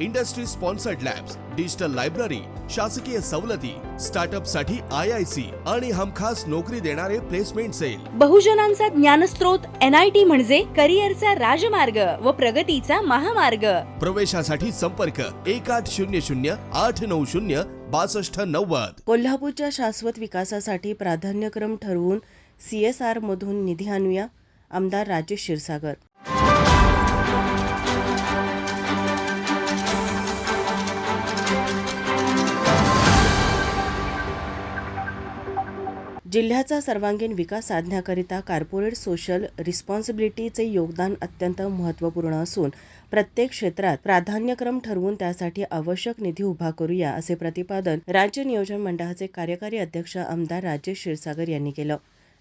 industry sponsored labs digital library शासकीय सवलती स्टार्टअपसाठी I I C आणि हमखास नोकरी देणारे प्लेसमेंट सेल. बहुजनांचा ज्ञानस्रोत एन आय टी म्हणजे करिअरचा राजमार्ग व प्रगतीचा महामार्ग. प्रवेशासाठी संपर्क एक आठ शून्य शून्य आठ नऊ शून्य बासष्ट नव्वद. कोल्हापूरच्या शाश्वत विकासासाठी प्राधान्यक्रम ठरवून सी एस आर मधून निधी आणूया आमदार राजेश क्षीरसागर. जिल्ह्याचा सर्वांगीण विकास साधण्याकरिता कॉर्पोरेट सोशल रिस्पॉन्सिबिलिटीचे योगदान अत्यंत महत्त्वपूर्ण असून प्रत्येक क्षेत्रात प्राधान्यक्रम ठरवून त्यासाठी आवश्यक निधी उभा करूया असे प्रतिपादन राज्य नियोजन मंडळाचे कार्यकारी अध्यक्ष आमदार राजेश क्षीरसागर यांनी केलं.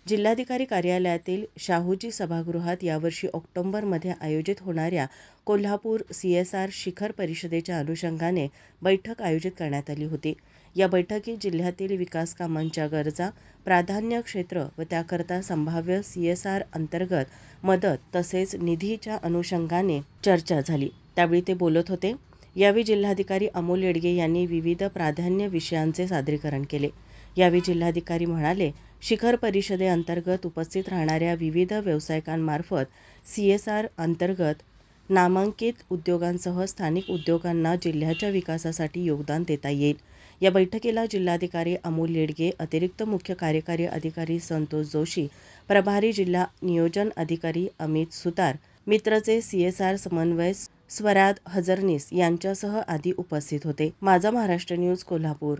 जिल्हाधिकारी कार्यालयातील शाहूजी सभागृहात यावर्षी ऑक्टोबरमध्ये आयोजित होणाऱ्या कोल्हापूर सीएसआर शिखर परिषदेच्या अनुषंगाने बैठक आयोजित करण्यात आली होती. या बैठकीत जिल्ह्यातील विकास कामांच्या गरजा प्राधान्य क्षेत्र व त्याकरता संभाव्य सीएसआर अंतर्गत मदत तसेच निधीच्या अनुषंगाने चर्चा झाली. त्यावेळी ते बोलत होते. यावेळी जिल्हाधिकारी अमोल येडगे यांनी विविध प्राधान्य विषयांचे सादरीकरण केले. यावेळी जिल्हाधिकारी म्हणाले शिखर परिषदेअंतर्गत उपस्थित राहणाऱ्या विविध व्यावसायिकांमार्फत सीएसआर अंतर्गत नामांकित उद्योगांसह स्थानिक उद्योगांना जिल्ह्याच्या विकासासाठी योगदान देता येईल. या बैठकीला जिल्हाधिकारी अमोल येडगे अतिरिक्त मुख्य कार्यकारी अधिकारी संतोष जोशी प्रभारी जिल्हा नियोजन अधिकारी अमित सुतार मित्रचे सीएसआर समन्वय स्वराज हजरनीस यांच्यासह आदी उपस्थित होते. माझा महाराष्ट्र न्यूज कोल्हापूर.